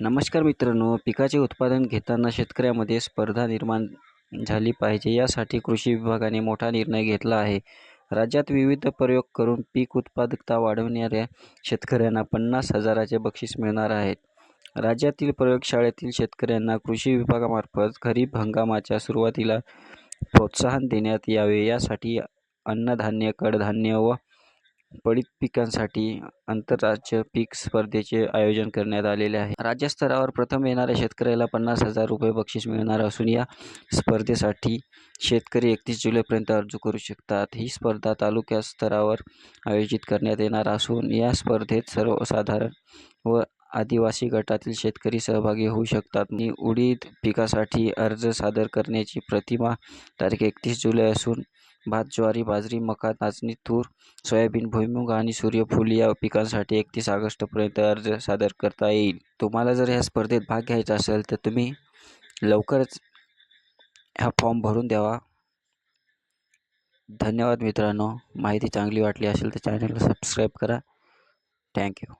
नमस्कार मित्रांनो पिकाचे उत्पादन घेताना शेतकऱ्यामध्ये स्पर्धा निर्माण झाली पाहिजे यासाठी कृषी विभागाने मोठा निर्णय घेतला आहे. राज्यात विविध प्रयोग करून पीक उत्पादकता वाढवणाऱ्या शेतकऱ्यांना पन्नास हजाराचे बक्षीस मिळणार आहेत राज्यातील प्रयोगशाळेतील शेतकऱ्यांना कृषी विभागामार्फत खरीप हंगामाच्या सुरुवातीला प्रोत्साहन देण्यात यावे यासाठी अन्नधान्य कडधान्य व पडीत पिकांसाठी आंतरराज्य पीक स्पर्धेचे आयोजन करण्यात आलेले आहे. राज्यस्तरावर प्रथम येणाऱ्या शेतकऱ्याला पन्नास हजार रुपये बक्षीस मिळणार असून या स्पर्धेसाठी शेतकरी एकतीस जुलैपर्यंत अर्ज करू शकतात. ही स्पर्धा तालुक्या स्तरावर आयोजित करण्यात येणार असून या स्पर्धेत सर्वसाधारण व आदिवासी गटातील शेतकरी सहभागी होऊ शकतात. आणि उडीद पिकासाठी अर्ज सादर करण्याची प्रतिमा तारीख एकतीस जुलै असून भात ज्वारी बाजरी मका नाचणी तूर सोयाबीन भुईमुग आणि सूर्यफूल या पिकांसाठी एकतीस ऑगस्टपर्यंत अर्ज सादर करता येईल. तुम्हाला जर ह्या स्पर्धेत भाग घ्यायचा असेल तर तुम्ही लवकरच हा फॉर्म भरून द्यावा. धन्यवाद मित्रांनो. माहिती चांगली वाटली असेल तर चॅनलला सबस्क्राईब करा. थँक्यू